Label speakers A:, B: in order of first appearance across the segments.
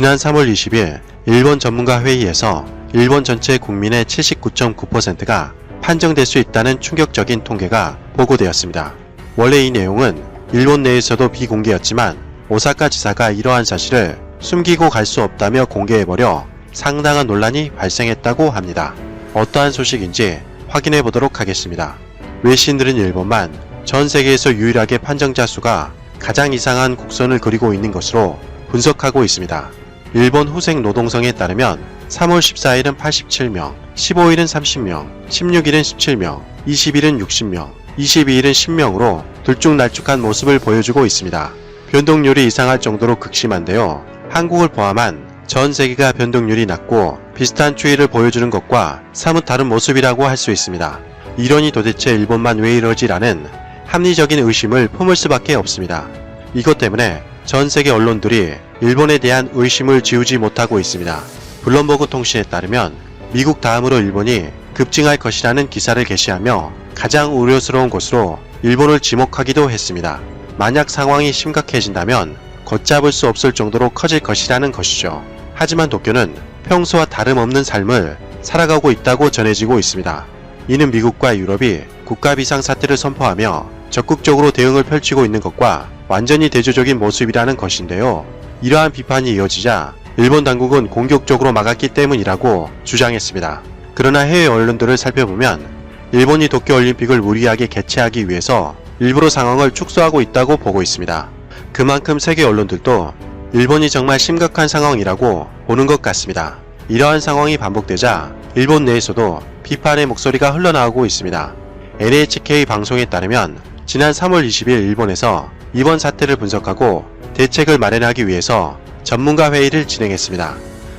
A: 지난 3월 20일 일본 전문가 회의에서 일본 전체 국민의 79.9%가 판정될 수 있다는 충격적인 통계가 보고되었습니다. 원래 이 내용은 일본 내에서도 비공개였지만 오사카 지사가 이러한 사실을 숨기고 갈 수 없다며 공개해버려 상당한 논란이 발생했다고 합니다. 어떠한 소식인지 확인해 보도록 하겠습니다. 외신들은 일본만 전 세계에서 유일하게 판정자 수가 가장 이상한 곡선을 그리고 있는 것으로 분석하고 있습니다. 일본 후생 노동성에 따르면 3월 14일은 87명, 15일은 30명, 16일은 17명, 20일은 60명, 22일은 10명으로 들쭉날쭉한 모습을 보여주고 있습니다. 변동률이 이상할 정도로 극심한데요. 한국을 포함한 전 세계가 변동률이 낮고 비슷한 추이를 보여주는 것과 사뭇 다른 모습이라고 할 수 있습니다. 이러니 도대체 일본만 왜 이러지라는 합리적인 의심을 품을 수밖에 없습니다. 이것 때문에 전 세계 언론들이 일본에 대한 의심을 지우지 못하고 있습니다. 블럼버그 통신에 따르면 미국 다음으로 일본이 급증할 것이라는 기사를 게시하며 가장 우려스러운 것으로 일본을 지목하기도 했습니다. 만약 상황이 심각해진다면 걷잡을 수 없을 정도로 커질 것이라는 것이죠. 하지만 도쿄는 평소와 다름없는 삶을 살아가고 있다고 전해지고 있습니다. 이는 미국과 유럽이 국가 비상 사태를 선포하며 적극적으로 대응을 펼치고 있는 것과 완전히 대조적인 모습이라는 것인데요. 이러한 비판이 이어지자 일본 당국은 공격적으로 막았기 때문이라고 주장했습니다. 그러나 해외 언론들을 살펴보면 일본이 도쿄올림픽을 무리하게 개최하기 위해서 일부러 상황을 축소하고 있다고 보고 있습니다. 그만큼 세계 언론들도 일본이 정말 심각한 상황이라고 보는 것 같습니다. 이러한 상황이 반복되자 일본 내에서도 비판의 목소리가 흘러나오고 있습니다. NHK 방송에 따르면 지난 3월 20일 일본에서 이번 사태를 분석하고 대책을 마련하기 위해서 전문가 회의를 진행했습니다.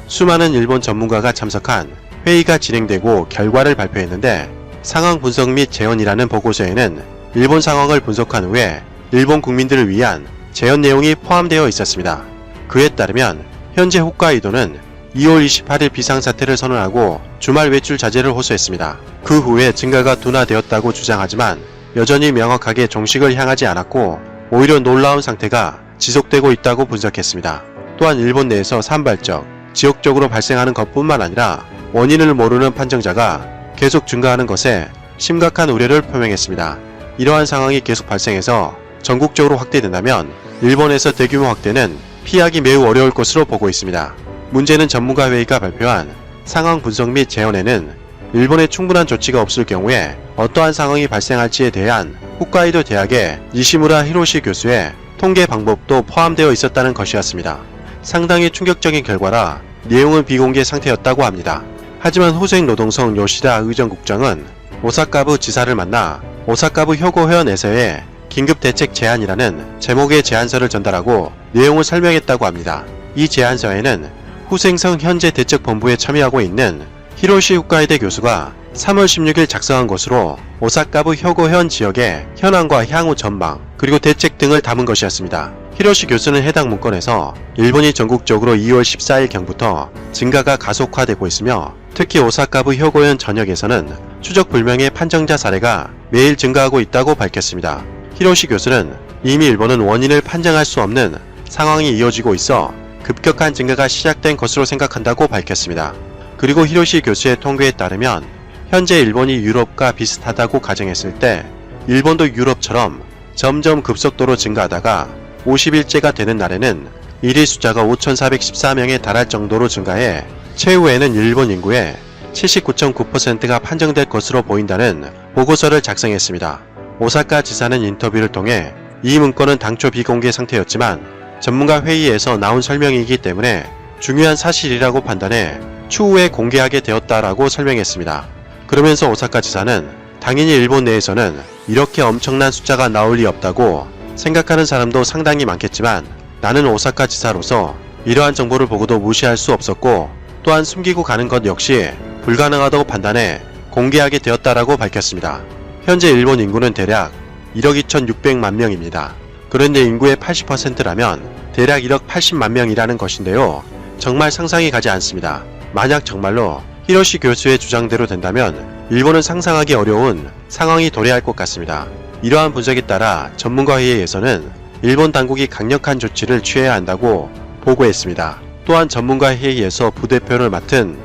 A: 수많은 일본 전문가가 참석한 회의가 진행되고 결과를 발표했는데 상황 분석 및 재현이라는 보고서에는 일본 상황을 분석한 후에 일본 국민들을 위한 재현 내용이 포함되어 있었습니다. 그에 따르면 현재 홋카이도는 2월 28일 비상사태를 선언하고 주말 외출 자제를 호소했습니다. 그 후에 증가가 둔화되었다고 주장하지만 여전히 명확하게 종식을 향하지 않았고 오히려 놀라운 상태가 지속되고 있다고 분석했습니다. 또한 일본 내에서 산발적, 지역적으로 발생하는 것뿐만 아니라 원인을 모르는 판정자가 계속 증가하는 것에 심각한 우려를 표명했습니다. 이러한 상황이 계속 발생해서 전국적으로 확대된다면 일본에서 대규모 확대는 피하기 매우 어려울 것으로 보고 있습니다. 문제는 전문가 회의가 발표한 상황 분석 및 재현에는 일본에 충분한 조치가 없을 경우에 어떠한 상황이 발생할지에 대한 홋카이도 대학의 니시무라 히로시 교수의 통계 방법도 포함되어 있었다는 것이었습니다. 상당히 충격적인 결과라 내용은 비공개 상태였다고 합니다. 하지만 호생 노동성 요시다 의정국장은 오사카부 지사를 만나 오사카부 효고회원 에서의 긴급 대책 제안이라는 제목의 제안서를 전달하고 내용을 설명했다고 합니다. 이 제안서에는 후생성 현재 대책본부에 참여하고 있는 히로시 후카이대 교수가 3월 16일 작성한 것으로 오사카부 효고현 지역의 현황과 향후 전망 그리고 대책 등을 담은 것이었습니다. 히로시 교수는 해당 문건에서 일본이 전국적으로 2월 14일경부터 증가가 가속화되고 있으며 특히 오사카부 효고현 전역에서는 추적 불명의 판정자 사례가 매일 증가하고 있다고 밝혔습니다. 히로시 교수는 이미 일본은 원인을 판정할 수 없는 상황이 이어지고 있어 급격한 증가가 시작된 것으로 생각한다고 밝혔습니다. 그리고 히로시 교수의 통계에 따르면 현재 일본이 유럽과 비슷하다고 가정했을 때 일본도 유럽처럼 점점 급속도로 증가하다가 50일째가 되는 날에는 일일 숫자가 5,414명에 달할 정도로 증가해 최후에는 일본 인구의 79.9%가 판정될 것으로 보인다는 보고서를 작성했습니다. 오사카 지사는 인터뷰를 통해 이 문건은 당초 비공개 상태였지만 전문가 회의에서 나온 설명이기 때문에 중요한 사실이라고 판단해 추후에 공개하게 되었다라고 설명했습니다. 그러면서 오사카 지사는 당연히 일본 내에서는 이렇게 엄청난 숫자가 나올 리 없다고 생각하는 사람도 상당히 많겠지만 나는 오사카 지사로서 이러한 정보를 보고도 무시할 수 없었고 또한 숨기고 가는 것 역시 불가능하다고 판단해 공개하게 되었다라고 밝혔습니다. 현재 일본 인구는 대략 1억 2,600만 명입니다. 그런데 인구의 80%라면 대략 1억 80만 명이라는 것인데요. 정말 상상이 가지 않습니다. 만약 정말로 히로시 교수의 주장대로 된다면 일본은 상상하기 어려운 상황이 도래할 것 같습니다. 이러한 분석에 따라 전문가 회의에서는 일본 당국이 강력한 조치를 취해야 한다고 보고했습니다. 또한 전문가 회의에서 부대표를 맡은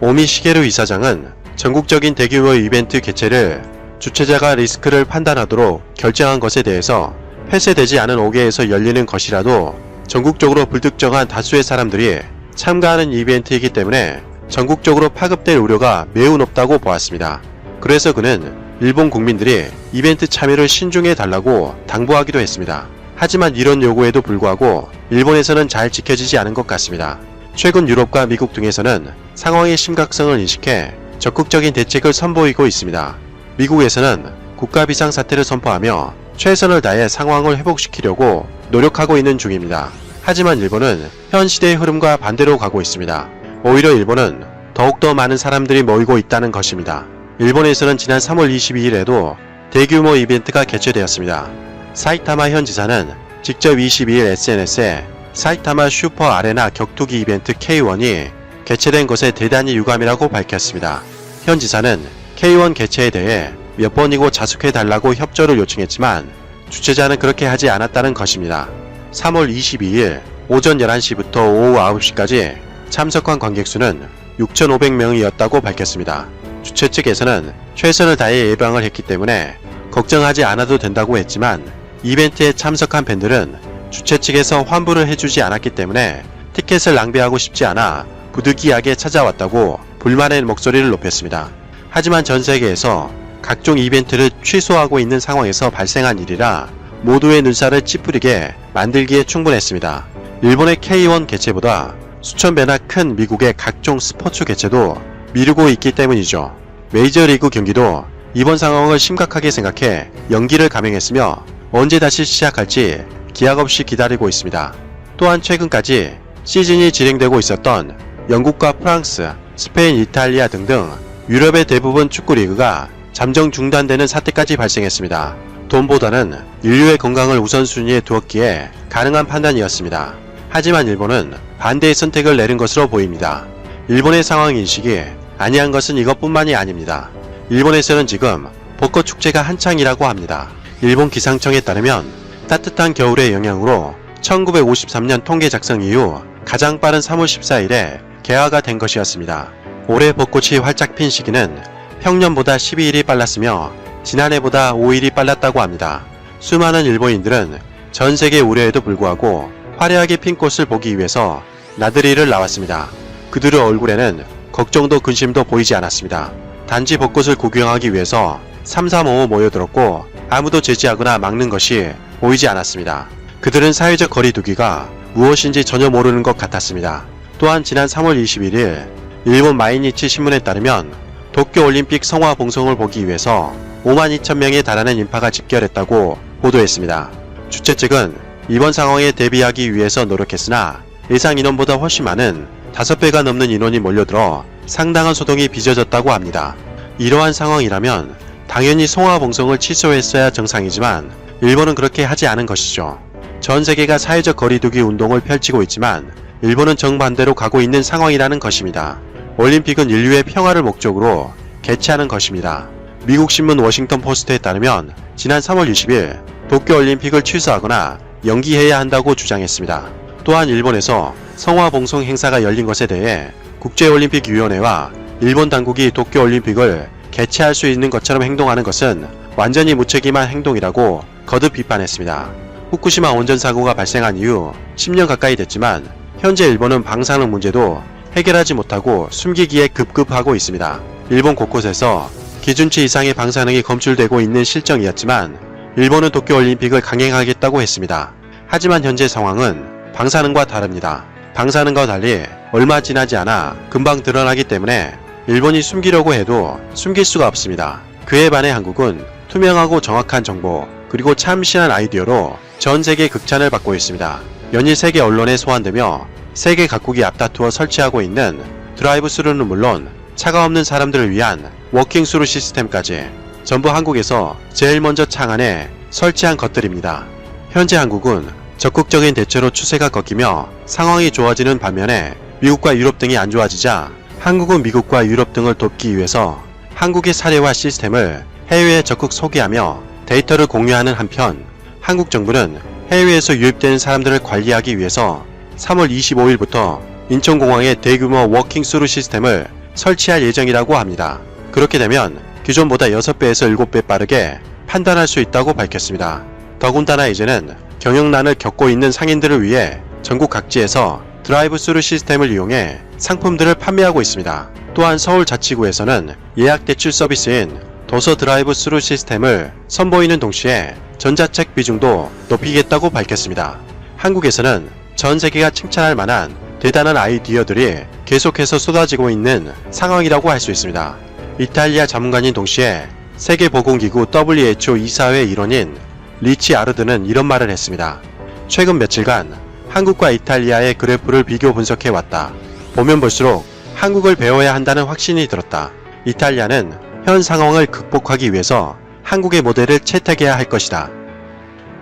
A: 오미 시게루 이사장은 전국적인 대규모 이벤트 개최를 주최자가 리스크를 판단하도록 결정한 것에 대해서 폐쇄되지 않은 5개에서 열리는 것이라도 전국적으로 불특정한 다수의 사람들이 참가하는 이벤트이기 때문에 전국적으로 파급될 우려가 매우 높다고 보았습니다. 그래서 그는 일본 국민들이 이벤트 참여를 신중해 달라고 당부하기도 했습니다. 하지만 이런 요구에도 불구하고 일본에서는 잘 지켜지지 않은 것 같습니다. 최근 유럽과 미국 등에서는 상황의 심각성을 인식해 적극적인 대책을 선보이고 있습니다. 미국에서는 국가 비상 사태를 선포하며 최선을 다해 상황을 회복시키려고 노력하고 있는 중입니다. 하지만 일본은 현 시대의 흐름과 반대로 가고 있습니다. 오히려 일본은 더욱더 많은 사람들이 모이고 있다는 것입니다. 일본에서는 지난 3월 22일에도 대규모 이벤트가 개최되었습니다. 사이타마 현 지사는 직접 22일 SNS에 사이타마 슈퍼 아레나 격투기 이벤트 K1이 개최된 것에 대단히 유감이라고 밝혔습니다. 현 지사는 K1 개최에 대해 몇 번이고 자숙해 달라고 협조를 요청했지만 주최자는 그렇게 하지 않았다는 것입니다. 3월 22일 오전 11시부터 오후 9시까지 참석한 관객 수는 6,500명이었다고 밝혔습니다. 주최 측에서는 최선을 다해 예방을 했기 때문에 걱정하지 않아도 된다고 했지만 이벤트에 참석한 팬들은 주최 측에서 환불을 해주지 않았기 때문에 티켓을 낭비하고 싶지 않아 부득이하게 찾아왔다고 불만의 목소리를 높였습니다. 하지만 전 세계에서 각종 이벤트를 취소하고 있는 상황에서 발생한 일이라 모두의 눈살을 찌푸리게 만들기에 충분했습니다. 일본의 K1 개최보다 수천 배나 큰 미국의 각종 스포츠 개최도 미루고 있기 때문이죠. 메이저리그 경기도 이번 상황을 심각하게 생각해 연기를 감행했으며 언제 다시 시작할지 기약 없이 기다리고 있습니다. 또한 최근까지 시즌이 진행되고 있었던 영국과 프랑스, 스페인, 이탈리아 등등 유럽의 대부분 축구 리그가 잠정 중단되는 사태까지 발생했습니다. 돈보다는 인류의 건강을 우선순위에 두었기에 가능한 판단이었습니다. 하지만 일본은 반대의 선택을 내린 것으로 보입니다. 일본의 상황 인식이 아니한 것은 이것뿐만이 아닙니다. 일본에서는 지금 벚꽃 축제가 한창이라고 합니다. 일본 기상청에 따르면 따뜻한 겨울의 영향으로 1953년 통계 작성 이후 가장 빠른 3월 14일에 개화가 된 것이었습니다. 올해 벚꽃이 활짝 핀 시기는 평년보다 12일이 빨랐으며 지난해보다 5일이 빨랐다고 합니다. 수많은 일본인들은 전 세계 우려에도 불구하고 화려하게 핀 꽃을 보기 위해서 나들이를 나왔습니다. 그들의 얼굴에는 걱정도 근심도 보이지 않았습니다. 단지 벚꽃을 구경하기 위해서 335 모여들었고 아무도 제지하거나 막는 것이 보이지 않았습니다. 그들은 사회적 거리두기가 무엇인지 전혀 모르는 것 같았습니다. 또한 지난 3월 21일 일본 마이니치 신문에 따르면 도쿄올림픽 성화 봉송을 보기 위해서 5만 2천 명에 달하는 인파가 집결했다고 보도했습니다. 주최 측은 이번 상황에 대비하기 위해서 노력했으나 예상 인원보다 훨씬 많은 5배가 넘는 인원이 몰려들어 상당한 소동이 빚어졌다고 합니다. 이러한 상황이라면 당연히 송화 봉송을 취소했어야 정상이지만 일본은 그렇게 하지 않은 것이죠. 전 세계가 사회적 거리두기 운동을 펼치고 있지만 일본은 정반대로 가고 있는 상황이라는 것입니다. 올림픽은 인류의 평화를 목적으로 개최하는 것입니다. 미국 신문 워싱턴 포스트에 따르면 지난 3월 20일 도쿄 올림픽을 취소하거나 연기해야 한다고 주장했습니다. 또한 일본에서 성화 봉송 행사가 열린 것에 대해 국제올림픽위원회와 일본 당국이 도쿄 올림픽을 개최할 수 있는 것처럼 행동하는 것은 완전히 무책임한 행동이라고 거듭 비판했습니다. 후쿠시마 원전 사고가 발생한 이후 10년 가까이 됐지만 현재 일본은 방사능 문제도 해결하지 못하고 숨기기에 급급하고 있습니다. 일본 곳곳에서 기준치 이상의 방사능이 검출되고 있는 실정이었지만 일본은 도쿄올림픽을 강행하겠다고 했습니다. 하지만 현재 상황은 방사능과 다릅니다. 방사능과 달리 얼마 지나지 않아 금방 드러나기 때문에 일본이 숨기려고 해도 숨길 수가 없습니다. 그에 반해 한국은 투명하고 정확한 정보 그리고 참신한 아이디어로 전 세계 극찬을 받고 있습니다. 연일 세계 언론에 소환되며 세계 각국이 앞다투어 설치하고 있는 드라이브 스루는 물론 차가 없는 사람들을 위한 워킹 스루 시스템까지 전부 한국에서 제일 먼저 창안에 설치한 것들입니다. 현재 한국은 적극적인 대처로 추세가 꺾이며 상황이 좋아지는 반면에 미국과 유럽 등이 안 좋아지자 한국은 미국과 유럽 등을 돕기 위해서 한국의 사례와 시스템을 해외에 적극 소개하며 데이터를 공유하는 한편 한국 정부는 해외에서 유입되는 사람들을 관리하기 위해서 3월 25일부터
B: 인천공항에 대규모 워킹스루 시스템을 설치할 예정이라고 합니다. 그렇게 되면 기존보다 6배에서 7배 빠르게 판단할 수 있다고 밝혔습니다. 더군다나 이제는 경영난을 겪고 있는 상인들을 위해 전국 각지에서 드라이브 스루 시스템을 이용해 상품들을 판매하고 있습니다. 또한 서울 자치구에서는 예약 대출 서비스인 도서 드라이브 스루 시스템을 선보이는 동시에 전자책 비중도 높이겠다고 밝혔습니다. 한국에서는 전 세계가 칭찬할 만한 대단한 아이디어들이 계속해서 쏟아지고 있는 상황이라고 할 수 있습니다. 이탈리아 자문관인 동시에 세계보건기구 WHO 이사회 일원인 리치 아르드는 이런 말을 했습니다. 최근 며칠간 한국과 이탈리아의 그래프를 비교 분석해 왔다. 보면 볼수록 한국을 배워야 한다는 확신이 들었다. 이탈리아는 현 상황을 극복하기 위해서 한국의 모델을 채택해야 할 것이다.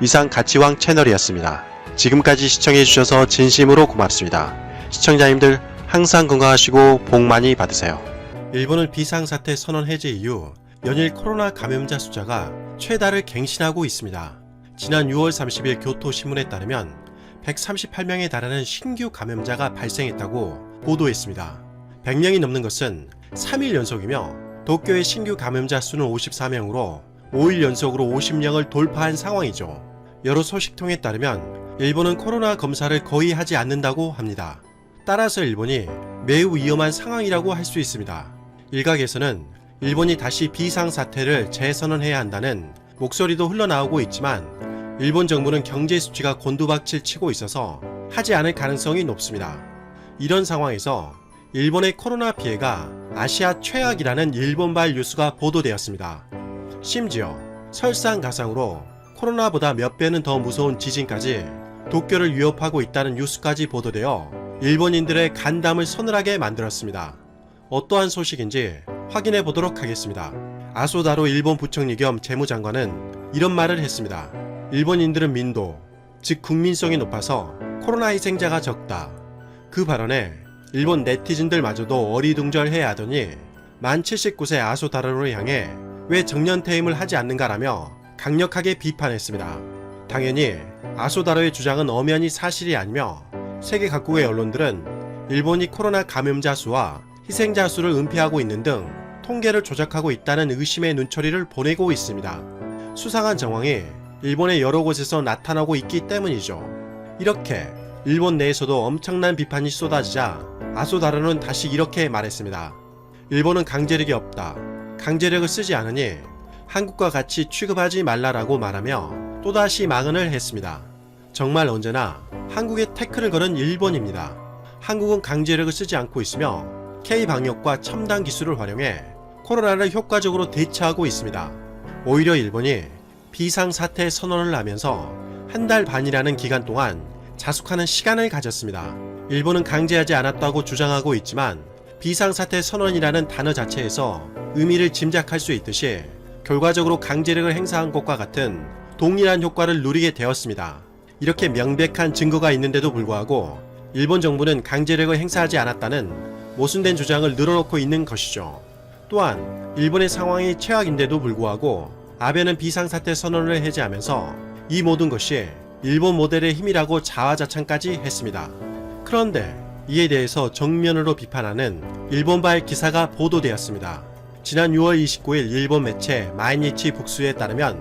B: 이상 가치왕 채널이었습니다. 지금까지 시청해주셔서 진심으로 고맙습니다. 시청자님들 항상 건강하시고 복 많이 받으세요. 일본은 비상사태 선언 해제 이후 연일 코로나 감염자 숫자가 최다를 갱신하고 있습니다. 지난 6월 30일 교토신문에 따르면 138명에 달하는 신규 감염자가 발생했다고 보도했습니다. 100명이 넘는 것은 3일 연속이며 도쿄의 신규 감염자 수는 54명으로 5일 연속으로 50명을 돌파한 상황이죠. 여러 소식통에 따르면 일본은 코로나 검사를 거의 하지 않는다고 합니다. 따라서 일본이 매우 위험한 상황이라고 할 수 있습니다. 일각에서는 일본이 다시 비상사태를 재선언해야 한다는 목소리도 흘러나오고 있지만 일본 정부는 경제 수치가 곤두박질 치고 있어서 하지 않을 가능성이 높습니다. 이런 상황에서 일본의 코로나 피해가 아시아 최악이라는 일본발 뉴스가 보도되었습니다. 심지어 설상가상으로 코로나보다 몇 배는 더 무서운 지진까지 도쿄를 위협하고 있다는 뉴스까지 보도되어 일본인들의 간담을 서늘하게 만들었습니다. 어떠한 소식인지 확인해 보도록 하겠습니다. 아소다로 일본 부총리 겸 재무장관은 이런 말을 했습니다. 일본인들은 민도, 즉 국민성이 높아서 코로나 희생자가 적다. 그 발언에 일본 네티즌들마저도 어리둥절해 하더니 만 79세 아소다로를 향해 왜 정년 퇴임을 하지 않는가라며 강력하게 비판했습니다. 당연히 아소다로의 주장은 엄연히 사실이 아니며 세계 각국의 언론들은 일본이 코로나 감염자 수와 희생자 수를 은폐하고 있는 등 통계를 조작하고 있다는 의심의 눈초리를 보내고 있습니다. 수상한 정황이 일본의 여러 곳에서 나타나고 있기 때문이죠. 이렇게 일본 내에서도 엄청난 비판이 쏟아지자 아소다로는 다시 이렇게 말했습니다. 일본은 강제력이 없다. 강제력을 쓰지 않으니 한국과 같이 취급하지 말라라고 말하며 또다시 망언을 했습니다. 정말 언제나 한국에 태클을 걸은 일본입니다. 한국은 강제력을 쓰지 않고 있으며 K-방역과 첨단 기술을 활용해 코로나를 효과적으로 대처하고 있습니다. 오히려 일본이 비상사태 선언을 하면서 한 달 반이라는 기간 동안 자숙하는 시간을 가졌습니다. 일본은 강제하지 않았다고 주장하고 있지만 비상사태 선언이라는 단어 자체에서 의미를 짐작할 수 있듯이 결과적으로 강제력을 행사한 것과 같은 동일한 효과를 누리게 되었습니다. 이렇게 명백한 증거가 있는데도 불구하고 일본 정부는 강제력을 행사하지 않았다는 모순된 주장을 늘어놓고 있는 것이죠. 또한 일본의 상황이 최악인데도 불구하고 아베는 비상사태 선언을 해제하면서 이 모든 것이 일본 모델의 힘이라고 자화자찬까지 했습니다. 그런데 이에 대해서 정면으로 비판하는 일본발 기사가 보도되었습니다. 지난 6월 29일 일본 매체 마이니치 북수에 따르면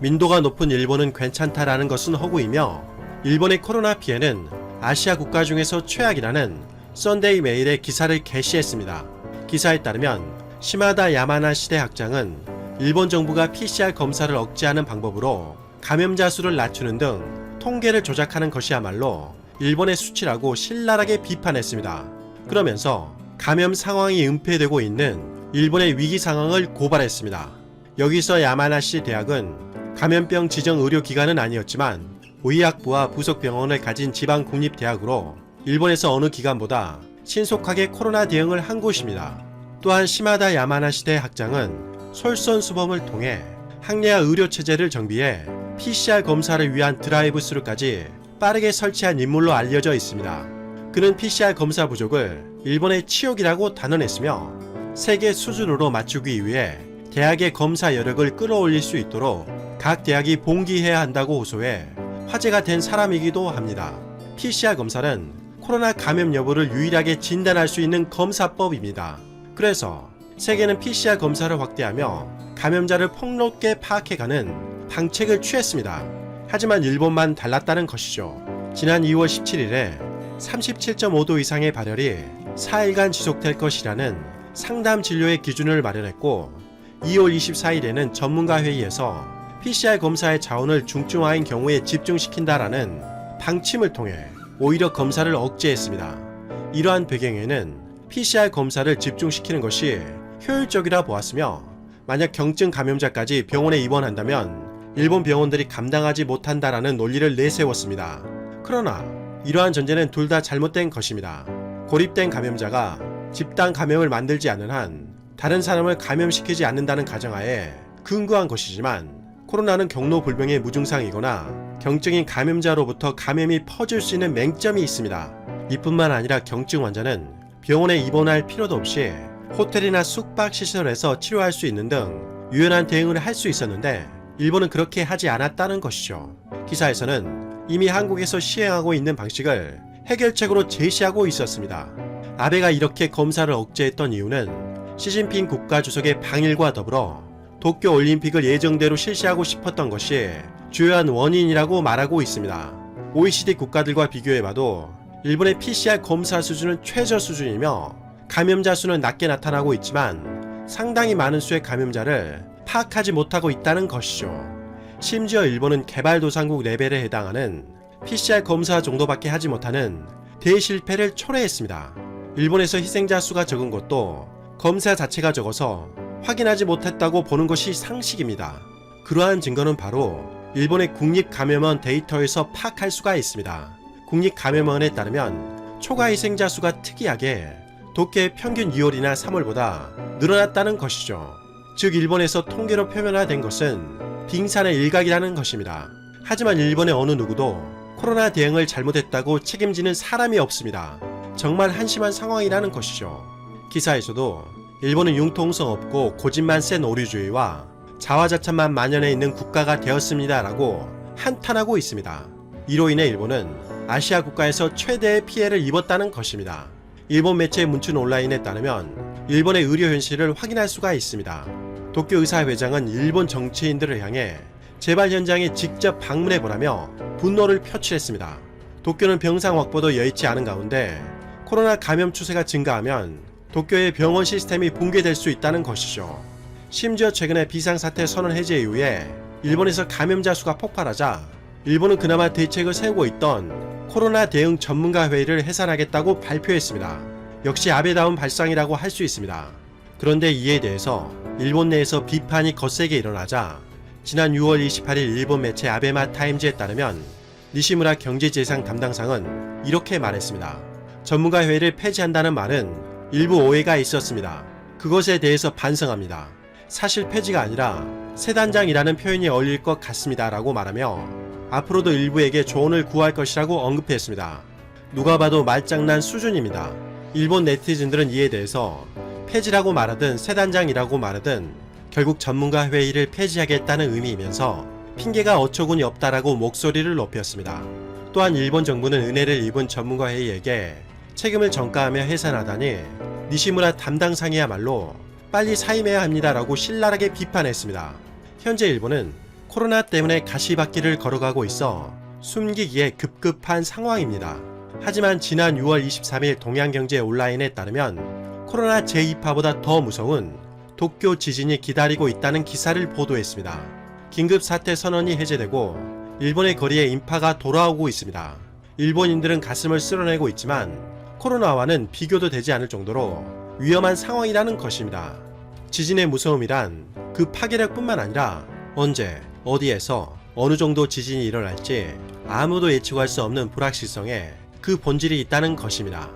B: 민도가 높은 일본은 괜찮다라는 것은 허구이며 일본의 코로나 피해는 아시아 국가 중에서 최악이라는 썬데이 메일의 기사를 게시했습니다. 기사에 따르면 시마다 야마나 시대 학장은 일본 정부가 PCR 검사를 억제하는 방법으로 감염자 수를 낮추는 등 통계를 조작하는 것이야말로 일본의 수치라고 신랄하게 비판했습니다. 그러면서 감염 상황이 은폐되고 있는 일본의 위기 상황을 고발했습니다. 여기서 야마나시 대학은 감염병 지정 의료기관은 아니었지만 의학부와 부속병원을 가진 지방 국립대학으로 일본에서 어느 기관보다 신속하게 코로나 대응을 한 곳입니다. 또한 시마다 야마나 시대 학장은 솔선수범을 통해 항례화 의료체제를 정비해 PCR 검사를 위한 드라이브 스루까지 빠르게 설치한 인물로 알려져 있습니다. 그는 PCR 검사 부족을 일본의 치욕이라고 단언했으며 세계 수준으로 맞추기 위해 대학의 검사 여력을 끌어올릴 수 있도록 각 대학이 봉기해야 한다고 호소해 화제가 된 사람이기도 합니다. PCR 검사는 코로나 감염 여부를 유일하게 진단할 수 있는 검사법입니다. 그래서 세계는 PCR 검사를 확대하며 감염자를 폭넓게 파악해가는 방책을 취했습니다. 하지만 일본만 달랐다는 것이죠. 지난 2월 17일에 37.5도 이상의 발열이 4일간 지속될 것이라는 상담 진료의 기준을 마련했고 2월 24일에는 전문가 회의에서 PCR 검사의 자원을 중증화인 경우에 집중시킨다라는 방침을 통해 오히려 검사를 억제했습니다. 이러한 배경에는 PCR 검사를 집중시키는 것이 효율적이라 보았으며 만약 경증 감염자까지 병원에 입원한다면 일본 병원들이 감당하지 못한다라는 논리를 내세웠습니다. 그러나 이러한 전제는 둘 다 잘못된 것입니다. 고립된 감염자가 집단 감염을 만들지 않는 한 다른 사람을 감염시키지 않는다는 가정하에 근거한 것이지만 코로나는 경로 불명의 무증상이거나 경증인 감염자로부터 감염이 퍼질 수 있는 맹점이 있습니다. 이뿐만 아니라 경증 환자는 병원에 입원할 필요도 없이 호텔이나 숙박 시설에서 치료할 수 있는 등 유연한 대응을 할 수 있었는데 일본은 그렇게 하지 않았다는 것이죠. 기사에서는 이미 한국에서 시행하고 있는 방식을 해결책으로 제시하고 있었습니다. 아베가 이렇게 검사를 억제했던 이유는 시진핑 국가주석의 방일과 더불어 도쿄 올림픽을 예정대로 실시하고 싶었던 것이 주요한 원인이라고 말하고 있습니다. OECD 국가들과 비교해봐도 일본의 PCR 검사 수준은 최저 수준이며 감염자 수는 낮게 나타나고 있지만 상당히 많은 수의 감염자를 파악하지 못하고 있다는 것이죠. 심지어 일본은 개발도상국 레벨에 해당하는 PCR 검사 정도밖에 하지 못하는 대실패를 초래했습니다. 일본에서 희생자 수가 적은 것도 검사 자체가 적어서 확인하지 못했다고 보는 것이 상식입니다. 그러한 증거는 바로 일본의 국립감염원 데이터에서 파악할 수가 있습니다. 국립감염원에 따르면 초과 희생자 수가 특이하게 도쿄의 평균 2월이나 3월보다 늘어났다는 것이죠. 즉 일본에서 통계로 표면화된 것은 빙산의 일각이라는 것입니다. 하지만 일본의 어느 누구도 코로나 대응을 잘못했다고 책임지는 사람이 없습니다. 정말 한심한 상황이라는 것이죠. 기사에서도 일본은 융통성 없고 고집만 센 오류주의와 자화자찬만 만연해 있는 국가가 되었습니다라고 한탄하고 있습니다. 이로 인해 일본은 아시아 국가에서 최대의 피해를 입었다는 것입니다. 일본 매체 문춘 온라인에 따르면 일본의 의료 현실을 확인할 수가 있습니다. 도쿄 의사 회장은 일본 정치인들을 향해 재발 현장에 직접 방문해 보라며 분노를 표출했습니다. 도쿄는 병상 확보도 여의치 않은 가운데 코로나 감염 추세가 증가하면 도쿄의 병원 시스템이 붕괴될 수 있다는 것이죠. 심지어 최근에 비상사태 선언 해제 이후에 일본에서 감염자 수가 폭발하자 일본은 그나마 대책을 세우고 있던 코로나 대응 전문가 회의를 해산하겠다고 발표했습니다. 역시 아베다운 발상이라고 할 수 있습니다. 그런데 이에 대해서 일본 내에서 비판이 거세게 일어나자 지난 6월 28일 일본 매체 아베마 타임즈에 따르면 니시무라 경제재상 담당상은 이렇게 말했습니다. 전문가 회의를 폐지한다는 말은 일부 오해가 있었습니다. 그것에 대해서 반성합니다. 사실 폐지가 아니라 세단장이라는 표현이 어울릴 것 같습니다 라고 말하며 앞으로도 일부에게 조언을 구할 것이라고 언급했습니다. 누가 봐도 말장난 수준입니다. 일본 네티즌들은 이에 대해서 폐지라고 말하든 세단장이라고 말하든 결국 전문가 회의를 폐지하겠다는 의미이면서 핑계가 어처구니 없다라고 목소리를 높였습니다. 또한 일본 정부는 은혜를 입은 전문가 회의에게 책임을 전가하며 해산하다니 니시무라 담당상이야말로 빨리 사임해야 합니다라고 신랄하게 비판했습니다. 현재 일본은 코로나 때문에 가시밭길을 걸어가고 있어 숨기기에 급급한 상황입니다. 하지만 지난 6월 23일 동양경제 온라인에 따르면 코로나 제2파보다 더 무서운 도쿄 지진이 기다리고 있다는 기사를 보도했습니다. 긴급 사태 선언이 해제되고 일본의 거리에 인파가 돌아오고 있습니다. 일본인들은 가슴을 쓸어내고 있지만 코로나와는 비교도 되지 않을 정도로 위험한 상황이라는 것입니다. 지진의 무서움이란 그 파괴력뿐만 아니라 언제, 어디에서, 어느 정도 지진이 일어날지 아무도 예측할 수 없는 불확실성에 그 본질이 있다는 것입니다.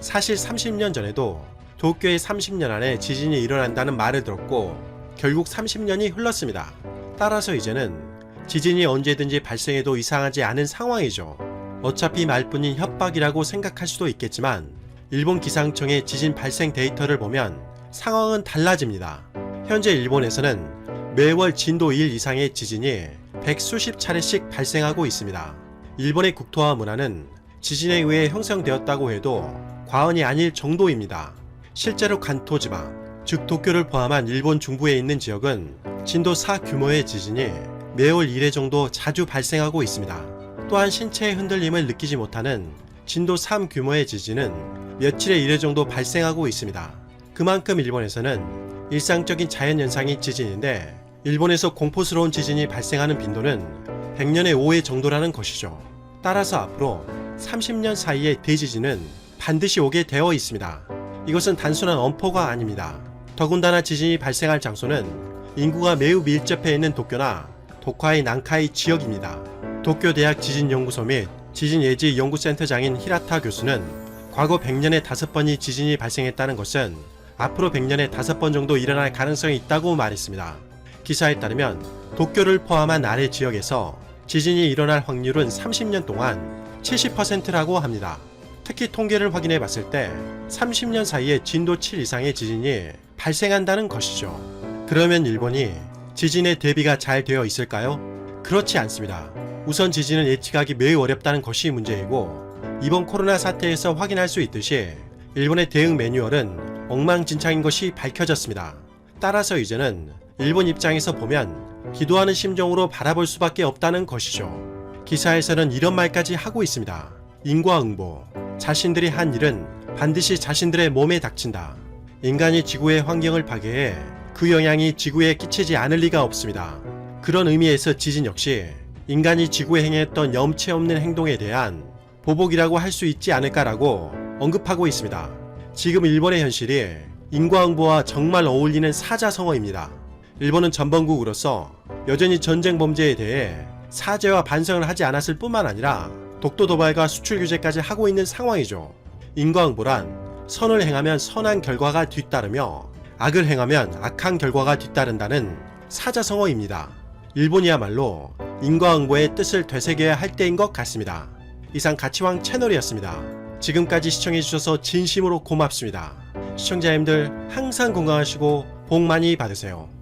B: 사실 30년 전에도 도쿄에 30년 안에 지진이 일어난다는 말을 들었고 결국 30년이 흘렀습니다. 따라서 이제는 지진이 언제든지 발생해도 이상하지 않은 상황이죠. 어차피 말뿐인 협박이라고 생각할 수도 있겠지만 일본 기상청의 지진 발생 데이터를 보면 상황은 달라집니다. 현재 일본에서는 매월 진도 1 이상의 지진이 백수십 차례씩 발생하고 있습니다. 일본의 국토와 문화는 지진에 의해 형성되었다고 해도 과언이 아닐 정도입니다. 실제로 간토 지방, 즉 도쿄를 포함한 일본 중부에 있는 지역은 진도 4 규모의 지진이 매월 1회 정도 자주 발생하고 있습니다. 또한 신체의 흔들림을 느끼지 못하는 진도 3 규모의 지진은 며칠에 1회 정도 발생하고 있습니다. 그만큼 일본에서는 일상적인 자연현상이 지진인데 일본에서 공포스러운 지진이 발생하는 빈도는 100년에 5회 정도라는 것이죠. 따라서 앞으로 30년 사이의 대지진은 반드시 오게 되어 있습니다. 이것은 단순한 엄포가 아닙니다. 더군다나 지진이 발생할 장소는 인구가 매우 밀접해 있는 도쿄나 도카이 난카이 지역입니다. 도쿄대학 지진연구소 및 지진예지 연구센터장인 히라타 교수는 과거 100년에 5번이 지진이 발생했다는 것은 앞으로 100년에 5번 정도 일어날 가능성이 있다고 말했습니다. 기사에 따르면 도쿄를 포함한 아래 지역에서 지진이 일어날 확률은 30년 동안 70%라고 합니다. 특히 통계를 확인해 봤을 때 30년 사이에 진도 7 이상의 지진이 발생한다는 것이죠. 그러면 일본이 지진의 대비가 잘 되어 있을까요? 그렇지 않습니다. 우선 지진을 예측하기 매우 어렵다는 것이 문제이고 이번 코로나 사태에서 확인할 수 있듯이 일본의 대응 매뉴얼은 엉망진창인 것이 밝혀졌습니다. 따라서 이제는 일본 입장에서 보면 기도하는 심정으로 바라볼 수밖에 없다는 것이죠. 기사에서는 이런 말까지 하고 있습니다. 인과응보. 자신들이 한 일은 반드시 자신들의 몸에 닥친다. 인간이 지구의 환경을 파괴해 그 영향이 지구에 끼치지 않을 리가 없습니다. 그런 의미에서 지진 역시 인간이 지구에 행했던 염치 없는 행동에 대한 보복이라고 할 수 있지 않을까라고 언급하고 있습니다. 지금 일본의 현실이 인과응보와 정말 어울리는 사자성어입니다. 일본은 전범국으로서 여전히 전쟁 범죄에 대해 사죄와 반성을 하지 않았을 뿐만 아니라 독도 도발과 수출 규제까지 하고 있는 상황이죠. 인과응보란 선을 행하면 선한 결과가 뒤따르며 악을 행하면 악한 결과가 뒤따른다는 사자성어입니다. 일본이야말로 인과응보의 뜻을 되새겨야 할 때인 것 같습니다. 이상 가치왕 채널이었습니다. 지금까지 시청해주셔서 진심으로 고맙습니다. 시청자님들 항상 건강하시고 복 많이 받으세요.